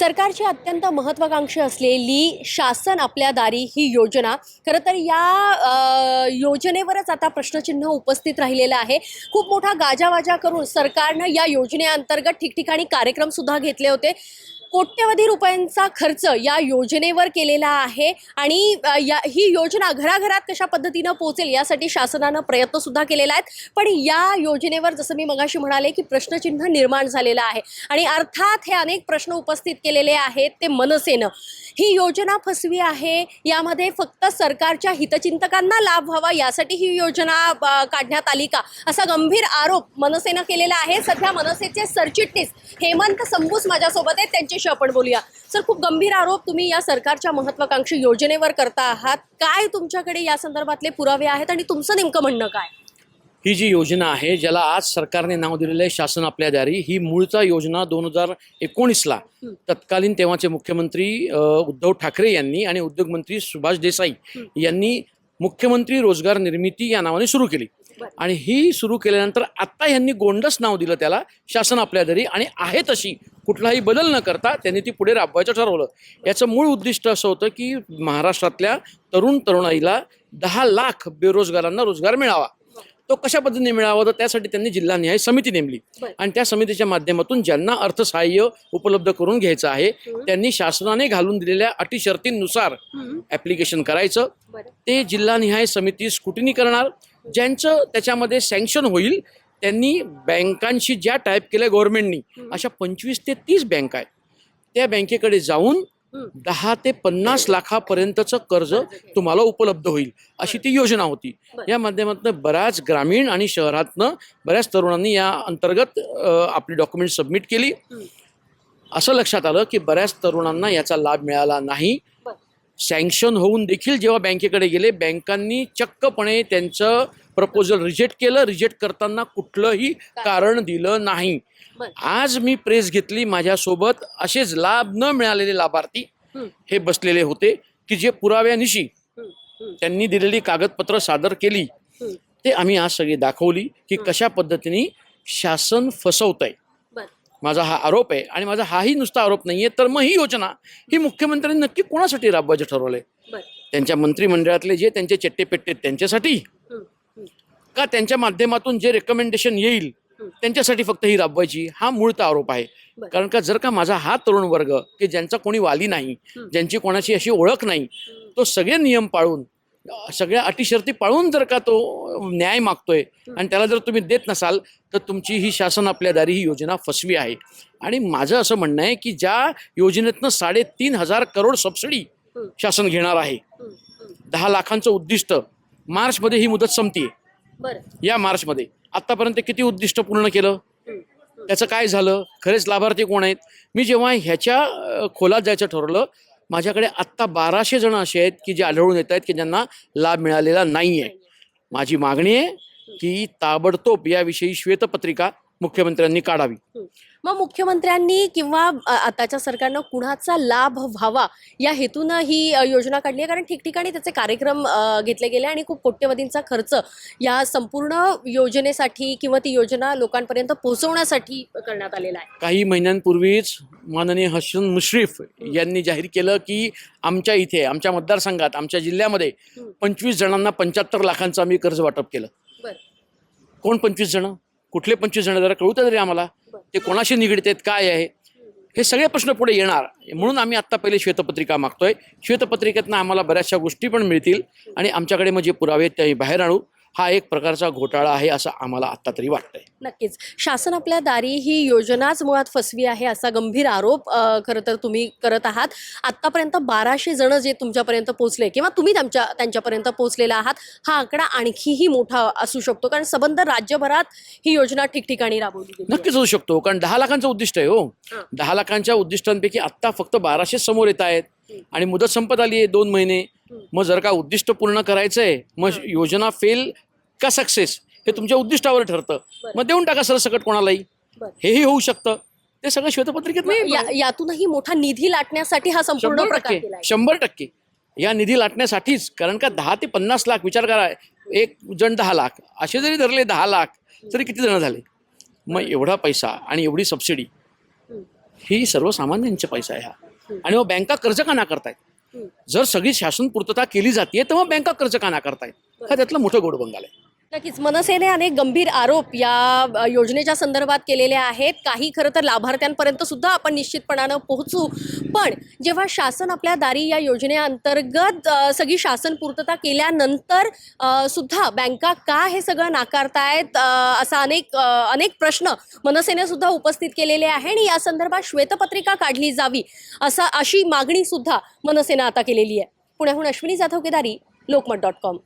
सरकारची अत्यंत महत्त्वाकांक्षी असलेली शासन आपल्या दारी ही योजना. खरं तर या योजनेवरच आता प्रश्नचिन्ह उपस्थित राहिलेलं आहे. खूप मोठा गाजावाजा करून सरकारनं या योजनेअंतर्गत ठिकठिकाणी कार्यक्रमसुद्धा घेतले होते. कोट्यवधी रुपयांचा खर्च या योजनेवर केलेला आहे आणि या ही योजना घराघरात कशा पद्धतीनं पोहोचेल यासाठी शासनानं प्रयत्नसुद्धा केलेला आहेत. पण या योजनेवर जसं मी मगाशी म्हणाले की प्रश्नचिन्ह निर्माण झालेलं आहे आणि अर्थात हे अनेक प्रश्न उपस्थित केलेले आहेत ते मनसेनं. ही योजना फसवी आहे. यामध्ये फक्त सरकारच्या हितचिंतकांना लाभ व्हावा यासाठी ही योजना काढण्यात आली का? असा गंभीर आरोप मनसेनं केलेला आहे. सध्या मनसेचे सरचिटणीस हेमंत संबूस माझ्यासोबत आहेत. त्यांच्याशी आपण बोलूया. सर खूप गंभीर आरोप तुम्ही या सरकारच्या महत्वाकांक्षी योजनेवर करता आहात. काय तुमच्याकडे या संदर्भातले पुरावे आहेत आणि तुमचं नेमकं म्हणणं काय? ही जी योजना आहे ज्याला आज सरकारने नाव दिलेलं आहे शासन आपल्या दारी ही मूळचा योजना दोन हजार एकोणीसला. तत्कालीन तेव्हाचे मुख्यमंत्री उद्धव ठाकरे यांनी आणि उद्योगमंत्री सुभाष देसाई. यांनी मुख्यमंत्री रोजगार निर्मिती या नावाने सुरू केली. आणि ही सुरू केल्यानंतर आत्ता यांनी गोंडस नाव दिलं त्याला शासन आपल्या दारी आणि आहे तशी कुठलाही बदल न करता त्यांनी ती पुढे राबवायचं ठरवलं याचं मूळ उद्दिष्ट असं होतं की महाराष्ट्रातल्या तरुण तरुणाईला दहा लाख बेरोजगारांना रोजगार मिळावा तो कशा पद्धतीने मिळावा तर त्यासाठी त्यांनी जिल्हानिहाय समिती नेमली. आणि त्या समितीच्या माध्यमातून ज्यांना अर्थसहाय्य उपलब्ध करून घ्यायचं आहे. त्यांनी शासनाने घालून दिलेल्या अटी शर्तींनुसार ॲप्लिकेशन करायचं ते जिल्हानिहाय समिती स्कुटिनी करणार ज्यांचं त्याच्यामध्ये सँक्शन होईल त्यांनी बँकांशी ज्या टाईप केल्या गव्हर्नमेंटनी. अशा पंचवीस ते तीस बँका आहेत त्या बँकेकडे जाऊन. दहा ते पन्नास लाखापर्यंतचं कर्ज तुम्हाला उपलब्ध होईल अशी ती योजना होती. या माध्यमातून बऱ्याच ग्रामीण आणि शहरातनं बऱ्याच तरुणांनी या अंतर्गत आपली डॉक्युमेंट सबमिट केली. असं लक्षात आलं की बऱ्याच तरुणांना याचा लाभ मिळाला नाही. सँक्शन होऊन देखील जेव्हा बँकेकडे गेले बँकांनी चक्कपणे त्यांचं प्रपोजल रिजेक्ट केलं रिजेक्ट करताना कुठलंही कारण दिलं नाही. आज मी प्रेस घेतली माझ्यासोबत असेच लाभ न मिळालेले लाभार्थी हं. बसलेले होते की जे पुराव्यानिशी. त्यांनी दिलेली कागदपत्र सादर केली. ते आम्ही आज सगळी दाखवली की. कशा पद्धतीने शासन फसवत आहे. माझा हा आरोप आहे आणि माझा हाही नुसता आरोप नाहीये तर मग ही योजना ही मुख्यमंत्र्यांनी नक्की कोणासाठी राबवायचं ठरवलंय. त्यांच्या मंत्रिमंडळातले जे त्यांचे चट्टे पेट्टे आहेत त्यांच्यासाठी. का त्यांच्या माध्यमातून जे रेकमेंडेशन येईल. त्यांच्यासाठी फक्त ही राबवायची हा मूळता आरोप आहे. कारण का जर का माझा हा तरुण वर्ग की ज्यांचा कोणी वाली नाही. ज्यांची कोणाची अशी ओळख नाही तो सगळे नियम पाळून सगळ्या अटी शर्ती पाळून जर का तो न्याय मागतोय आणि त्याला जर तुम्ही देत नसाल तर तुमची ही शासन आपल्या दारी ही योजना फसवी आहे आणि माझं असं म्हणणं आहे की ज्या योजनेतनं साडेतीन हजार करोड सबसिडी. शासन घेणार आहे. दहा लाखांचं उद्दिष्ट मार्चमध्ये ही मुदत संपतीये या मार्चमध्ये. आत्तापर्यंत किती उद्दिष्ट पूर्ण केलं. त्याचं काय झालं? खरेच लाभार्थी कोण आहेत? मी जेव्हा ह्याच्या खोलात जायचं ठरवलं माझ्याकडे आत्ता बाराशे जण असे आहेत की जे आढळून येत आहेत की ज्यांना लाभ मिळालेला नाही आहे माझी मागणी आहे की ताबडतोब याविषयी श्वेतपत्रिका मुख्यमंत्र्यांनी काढावी. मग मुख्यमंत्र्यांनी किंवा आताच्या सरकारनं कुणाचा लाभ व्हावा या हेतून ही योजना काढली आहे. कारण ठिकठिकाणी त्याचे कार्यक्रम घेतले गेले आणि खूप कोट्यवधींचा खर्च या संपूर्ण योजनेसाठी किंवा ती योजना लोकांपर्यंत पोहोचवण्यासाठी करण्यात आलेला आहे. काही महिन्यांपूर्वीच माननीय हसन मुश्रीफ यांनी जाहीर केलं की आमच्या इथे आमच्या मतदारसंघात आमच्या जिल्ह्यामध्ये. पंचवीस जणांना पंच्याहत्तर लाखांचं आम्ही कर्ज वाटप केलं. बरं. कोण पंचवीस जण? कुठले पंचवीस जण जरा कळू तरी आम्हाला. ते कोणाशी निगडीत आहेत काय आहे हे सगळे प्रश्न पुढे येणार. म्हणून आम्ही आत्ता पहिले श्वेतपत्रिका मागतोय. श्वेतपत्रिकेतनं आम्हाला बऱ्याचशा गोष्टी पण मिळतील. आणि आमच्याकडे मग जे पुरावे आहेत ते बाहेर आणू. हा एक प्रकारचा घोटाळा आहे असं आम्हाला आत्ता तरी वाटतंय. नक्कीच. शासन आपल्या दारी ही योजनाच मुळात फसवी आहे असा गंभीर आरोप खरं तर तुम्ही करत आहात. आत्तापर्यंत बाराशे जण जे तुमच्यापर्यंत पोहोचले किंवा तुम्ही त्यांच्या त्यांच्यापर्यंत पोहोचलेला आहात हा आकडा आणखीही मोठा असू शकतो. कारण सबंध राज्यभरात ही योजना ठिकठिकाणी राबवली गेली. नक्कीच होऊ शकतो. कारण दहा लाखांचं उद्दिष्ट आहे हो. हां. दहा लाखांच्या उद्दिष्टांपैकी आत्ता फक्त बाराशे समोर येत आहेत. आणि मुदत संपत आली आहे दोन महिने. मग जर का उद्दिष्ट पूर्ण करायचं आहे मग. योजना फेल का सक्सेस हे तुमच्या उद्दिष्टावर ठरतं. मग देऊन टाका सरसकट कोणालाही. हेही होऊ शकतं ते सगळं श्वेतपत्रिकेत नाही या- यातूनही मोठा निधी लाटण्यासाठी हा संपूर्ण शंभर प्रकार टक्के. शंभर या निधी लाटण्यासाठीच कारण का दहा ते पन्नास लाख विचार करा एक जण दहा लाख असे जरी धरले दहा लाख तरी किती जण झाले मग एवढा पैसा आणि एवढी सबसिडी हं. सर्वसामान्यांचे पैसा आहे हा आणि मग बँका कर्ज का नाकारतायत हम्म. जर सगळी शासन पूर्तता केली जाते तर मग बँका कर्ज का नाकारतायत हा त्यातलं मोठं गोड बंगाल आहे. नक्कीच मनसेने अनेक गंभीर आरोप या योजनेच्या संदर्भात केलेले आहेत. काही खरं तर लाभार्थ्यांपर्यंत सुद्धा आपण निश्चितपणानं पोहोचू. पण जेव्हा शासन आपल्या दारी या योजनेअंतर्गत सगळी शासन पूर्तता केल्यानंतर सुद्धा बँका का हे सगळं नाकारतायत असा अनेक अनेक प्रश्न मनसेने सुद्धा उपस्थित केलेले आहे आणि या संदर्भात श्वेतपत्रिका काढली जावी असा अशी मागणी सुद्धा मनसेनं आता केलेली आहे. पुण्याहून अश्विनी जाधव केदारी लोकमत डॉट कॉम.